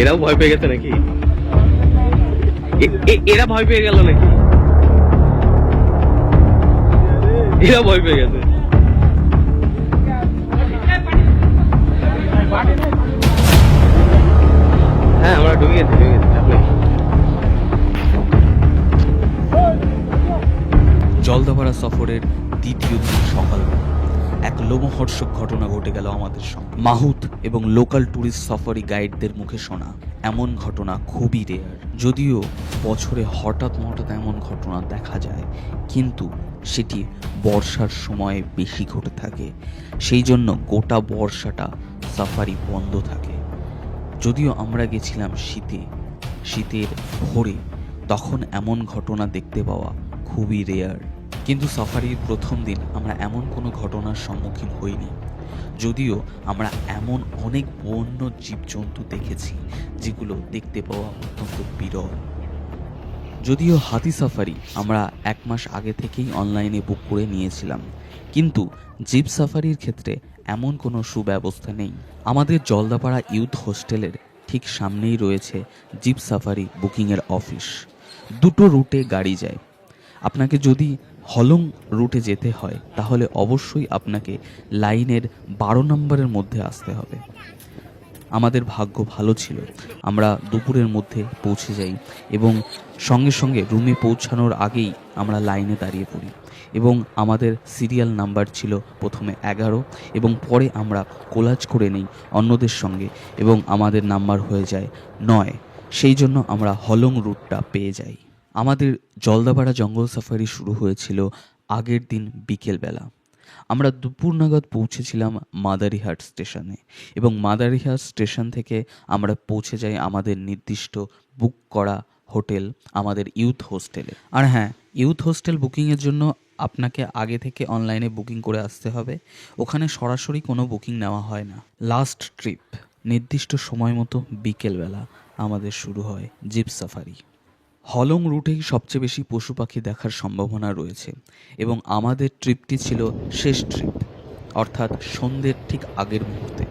এরাও ভয় পেয়ে গেছে নাকি? এরা ভয় পেয়ে গেল নাকি? এরা ভয় পেয়ে গেছে। হ্যাঁ আমরা ঢুকে গেছি ঢুকে গেছি। জলদাপাড়া সফরের দ্বিতীয় দিন সকালবেলা। এক লোমহর্ষক ঘটনা ঘটে গেল আমাদের সঙ্গে। মাহুত এবং লোকাল ট্যুরিস্ট সফারি গাইডদের মুখে শোনা, এমন ঘটনা খুবই রেয়ার যদিও বছরে হঠাৎ হঠাৎ এমন ঘটনা দেখা যায়, কিন্তু সেটি বর্ষার সময়ে বেশি ঘটে থাকে। সেই জন্য গোটা বর্ষাটা সাফারি বন্ধ থাকে। যদিও আমরা গেছিলাম শীতে, শীতের ভোরে, তখন এমন ঘটনা দেখতে পাওয়া খুবই রেয়ার কিন্তু সাফারির প্রথম দিন আমরা এমন কোনো ঘটনার সম্মুখীন হইনি। যদিও আমরা এমন অনেক বন্য জীবজন্তু দেখেছি, যেগুলো দেখতে পাওয়া অত্যন্ত বিরল। যদিও হাতি সাফারি আমরা এক মাস আগে থেকেই অনলাইনে বুক করে নিয়েছিলাম, কিন্তু জিপ সাফারির ক্ষেত্রে এমন কোনো সুব্যবস্থা নেই। আমাদের জলদাপাড়া ইউথ হোস্টেলের ঠিক সামনেই রয়েছে জিপ সাফারি বুকিংয়ের অফিস। দুটো রুটে গাড়ি যায়। আপনাকে যদি হলং রুটে যেতে হয়, তাহলে অবশ্যই আপনাকে লাইনের বারো নম্বরের মধ্যে আসতে হবে। আমাদের ভাগ্য ভালো ছিল। আমরা দুপুরের মধ্যে পৌঁছে যাই এবং সঙ্গে সঙ্গে রুমে পৌঁছানোর আগেই আমরা লাইনে দাঁড়িয়ে পড়ি এবং আমাদের সিরিয়াল নাম্বার ছিল প্রথমে এগারো এবং পরে আমরা কোলাজ করে নিই অন্যদের সঙ্গে এবং আমাদের নাম্বার হয়ে যায় নয়। সেই জন্য আমরা হলং রুটটা পেয়ে যাই। আমাদের জলদাপাড়া জঙ্গল সাফারি শুরু হয়েছিল আগের দিন বিকেলবেলা। আমরা দুপুর নাগাদ পৌঁছেছিলাম মাদারিহাট স্টেশনে এবং মাদারিহাট স্টেশন থেকে আমরা পৌঁছে যাই আমাদের নির্দিষ্ট বুক করা হোটেল, আমাদের ইউথ হোস্টেলে। আর হ্যাঁ ইউথ হোস্টেল বুকিংয়ের জন্য আপনাকে আগে থেকে অনলাইনে বুকিং করে আসতে হবে। ওখানে সরাসরি কোনো বুকিং নেওয়া হয় না। লাস্ট ট্রিপ, নির্দিষ্ট সময় মতো বিকেলবেলা আমাদের শুরু হয় জিপ সাফারি। হলং রুটেই সবচেয়ে বেশি পশু পাখি দেখার সম্ভাবনা রয়েছে এবং আমাদের ট্রিপটি ছিল শেষ ট্রিপ, অর্থাৎ সন্ধ্যের ঠিক আগের মুহূর্তে।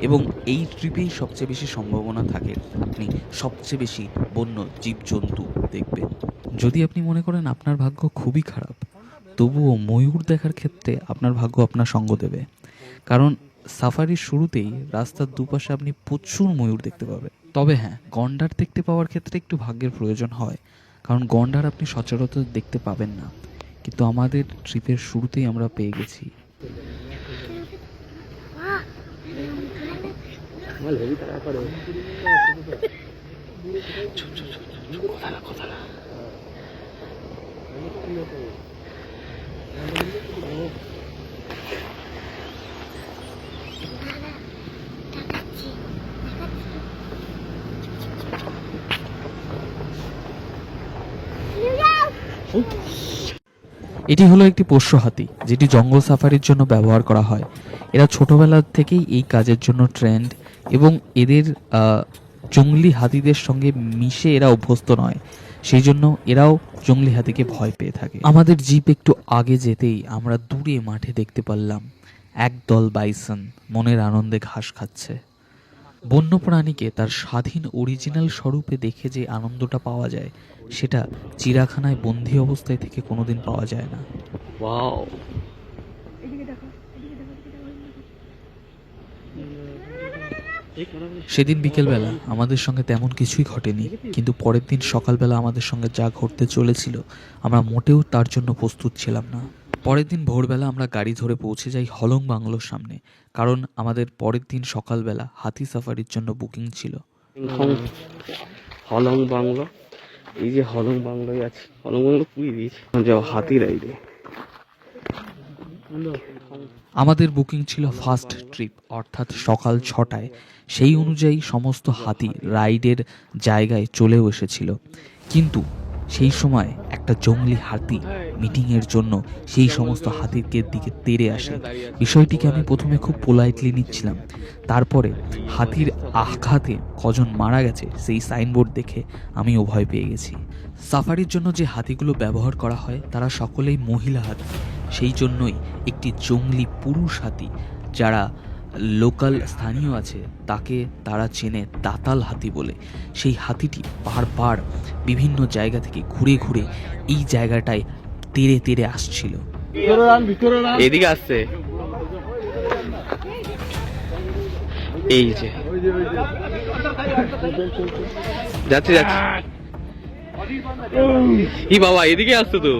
এবং এই ট্রিপেই সবচেয়ে বেশি সম্ভাবনা থাকে, আপনি সবচেয়ে বেশি বন্য জীবজন্তু দেখবেন। যদি আপনি মনে করেন আপনার ভাগ্য খুবই খারাপ, তবুও ময়ূর দেখার ক্ষেত্রে আপনার ভাগ্য আপনার সঙ্গ দেবে। কারণ সাফারির শুরুতেই রাস্তার দুপাশে আপনি প্রচুর ময়ূর দেখতে পাবেন। তবে হ্যাঁ গন্ডার দেখতে পাওয়ার ক্ষেত্রে একটু ভাগ্যের প্রয়োজন হয়। কারণ গন্ডার আপনি সচরাচর দেখতে পাবেন না। কিন্তু আমাদের ট্রিপের শুরুতেই আমরা পেয়ে গেছি। এটি হলো একটি পোষ্য হাতি, যেটি জঙ্গল সাফারির জন্য ব্যবহার করা হয়। এরা ছোটবেলা থেকেই এই কাজের জন্য ট্রেন্ড এবং এদের জঙ্গলি হাতিদের সঙ্গে মিশে এরা অভ্যস্ত নয়। সেই জন্য এরাও জঙ্গলি হাতিকে ভয় পেয়ে থাকে। আমাদের জিপ একটু আগে যেতেই আমরা দূরে মাঠে দেখতে পারলাম একদল বাইসন মনের আনন্দে ঘাস খাচ্ছে। বন্য প্রাণীকে তার স্বাধীন অরিজিনাল স্বরূপে দেখে যে আনন্দটা পাওয়া যায় সেটা চিড়াখানায় বন্দি অবস্থায় থেকে কোনোদিন পাওয়া যায় না। ওয়াও। সেদিন বিকেলবেলা আমাদের সঙ্গে তেমন কিছুই ঘটেনি কিন্তু পরের দিন সকালবেলা আমাদের সঙ্গে যা ঘটতে চলেছিল আমরা মোটেও তার জন্য প্রস্তুত ছিলাম না। পরের দিন ভোরবেলা আমরা গাড়ি ধরে পৌঁছে যাই হলং বাংলোর সামনে কারণ আমাদের পরের দিন সকালবেলা হাতি সাফারির জন্য বুকিং ছিল। হলং বাংলো? এই যে হলং বাংলোয় আছে। হলং বাংলো পুরি দিয়েছে। যাও হাতি রাইডে। আমাদের বুকিং ছিল ফার্স্ট ট্রিপ, অর্থাৎ সকাল ছটায়। সেই অনুযায়ী সমস্ত হাতি রাইডের জায়গায় চলেও এসেছিল। কিন্তু সেই সময় একটা জঙ্গলি হাতি মিটিংয়ের জন্য সেই সমস্ত হাতিকে দিকে তেড়ে আসে। বিষয়টিকে আমি প্রথমে খুব পোলাইটলি নিচ্ছিলাম। তারপরে হাতির আঘাতে কজন মারা গেছে সেই সাইনবোর্ড দেখে আমিও ভয় পেয়ে গেছি। সাফারির জন্য যে হাতিগুলো ব্যবহার করা হয়, তারা সকলেই মহিলা হাতি। সেই জন্যই একটি জঙ্গলি পুরুষ হাতি, যারা লোকাল স্থানীয় আছে, তাকে তারা চেনে দাতাল হাতি বলে। সেই হাতিটি বারবার বিভিন্ন জায়গা থেকে ঘুরে ঘুরে এই জায়গাটায় তেড়ে তেড়ে আসছিল। এদিকে আসছে। এই যে। যাচ্ছে যাচ্ছে। ই বাবা এদিকে আসতো তো।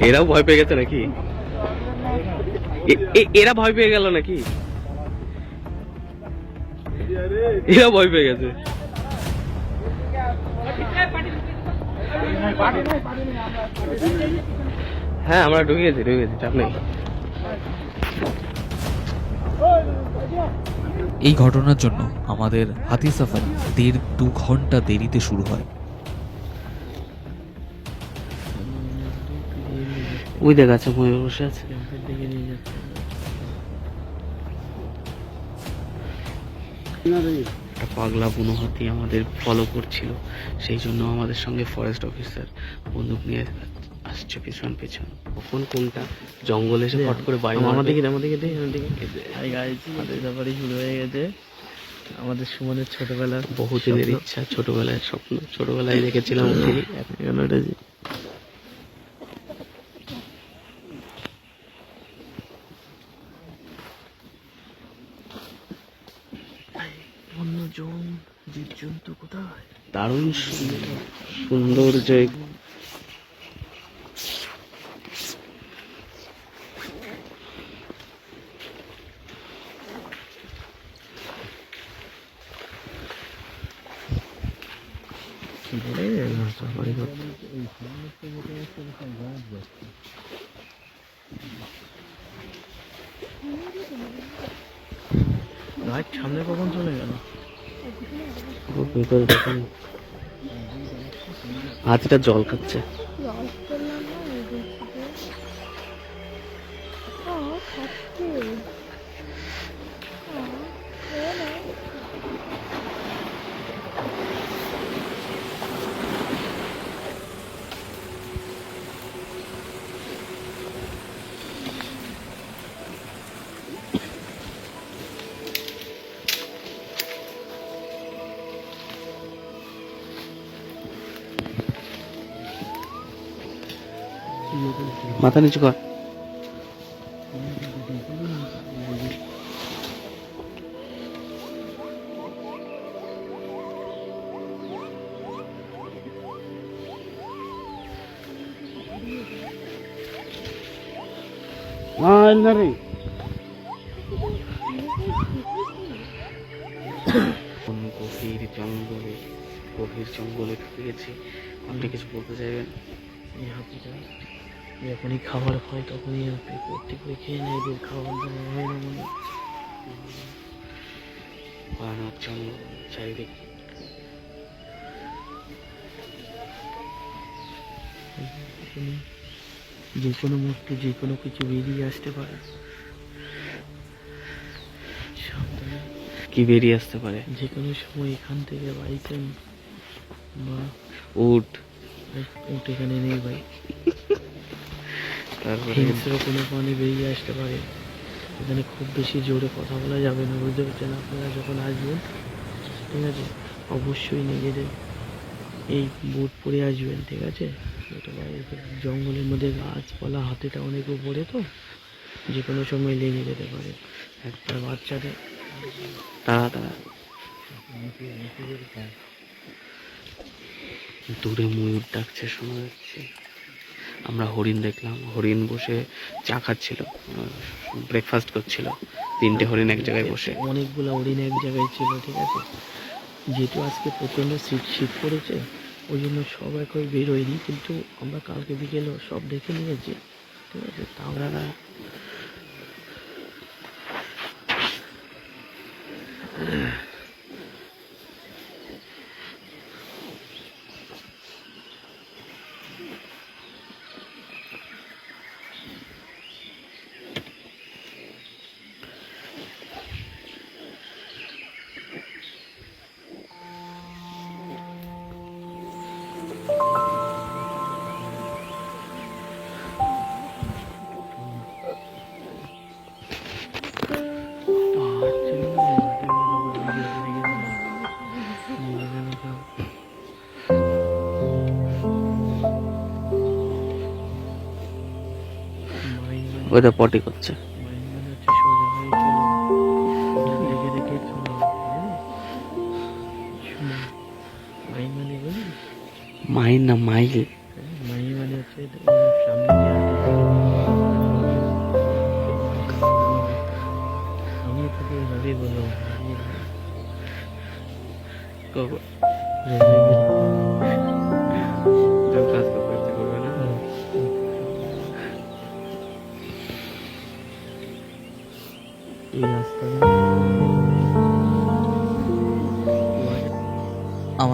এরাও ভয় পেয়ে গেছে নাকি? এ- এ- এরা ভয় পেয়ে গেল নাকি? এরা ভয় পেয়ে গেছে। হ্যাঁ আমরা ঢুকে গেছি ঢুকে গেছি চাপ নেই। এই ঘটনার জন্য আমাদের হাতি সাফারি দেড় দু ঘণ্টা দেরিতে শুরু হয়। ওই দেখ আছে ময়ূর বসে আছে। একটা পাগলা বুনো হাতি আমাদের ফলো করছিল। সেই জন্য আমাদের সঙ্গে ফরেস্ট অফিসার বন্দুক নিয়ে আসছে পিছন পিছন। কখন কোনটা? জঙ্গলে এসে ফট করে বাড়ি আমাদের। দিকে আমার দিকে হাতের সাফারি শুরু হয়ে গেছে। আমাদের সুমনের ছোটবেলার বহুদিনের ইচ্ছা ছোটবেলায় স্বপ্ন। ছোটবেলায় দেখেছিলাম ঠিক এখানে উঠেছি অন্যজন জীবজন্তু কোথায় দারুণ সুন্দর যে সামনে কখন চলে গেল? হাতিটা জল খাচ্ছে। মাথা নিচু কর। গভীর জঙ্গলে গভীর জঙ্গলে ঢুকে গেছি। আপনি কিছু বলতে চাইবেন? এই হাতিটা যখনই খাবার হয় তখনই আপনি করতে করে খেয়ে নেয় এদের খাবার দাবার হয় না মনে। ভয়ানক জঙ্গল চারিদিকে। যে কোনো মুহূর্তে যে কোনো কিছু বেরিয়ে আসতে পারে। কি বেরিয়ে আসতে পারে? যে কোনো সময় এখান থেকে বাইকেন বা উট উঠ এখানে নেই ভাই। তারপরে কোনো প্রাণী বেরিয়ে আসতে পারে। এখানে খুব বেশি জোরে কথা বলা যাবে না, বুঝতে পারছেন আপনারা যখন আসবেন? ঠিক আছে? অবশ্যই নিজেদের এই বুট পরে আসবেন, ঠিক আছে? জঙ্গলের মধ্যে গাছপালা, হাতিটা অনেক উপরে তো যে কোনো সময় লেগে যেতে পারে। একটা বাচ্চাদের তারা দূরে ময়ূর ডাকছে, শোনা যাচ্ছে। আমরা হরিণ দেখলাম। হরিণ বসে চা খাচ্ছিল ব্রেকফাস্ট করছিল। তিনটে হরিণ এক জায়গায় বসে। অনেকগুলো হরিণ এক জায়গায় ছিল, ঠিক আছে? যেহেতু আজকে প্রচণ্ড শীত শীত পড়েছে, ওই জন্য সব এখন বেরোয়নি কিন্তু আমরা কালকে বিকেলেও সব দেখে নিয়েছি, ঠিক আছে? তাও দাদা Yeah. মাইন মানে বুঝলি মাইল না মাইল আমি তোকে এভাবেই বলব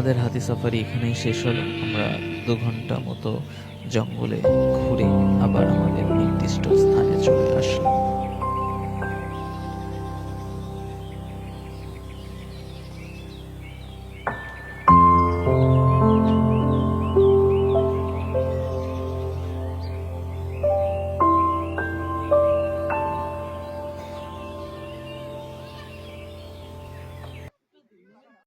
আমাদের হাতি সাফারি এখানেই শেষ হলো। আমরা দু ঘণ্টা মতো জঙ্গলে ঘুরে আবার আমাদের নির্দিষ্ট স্থানে চলে আসলাম।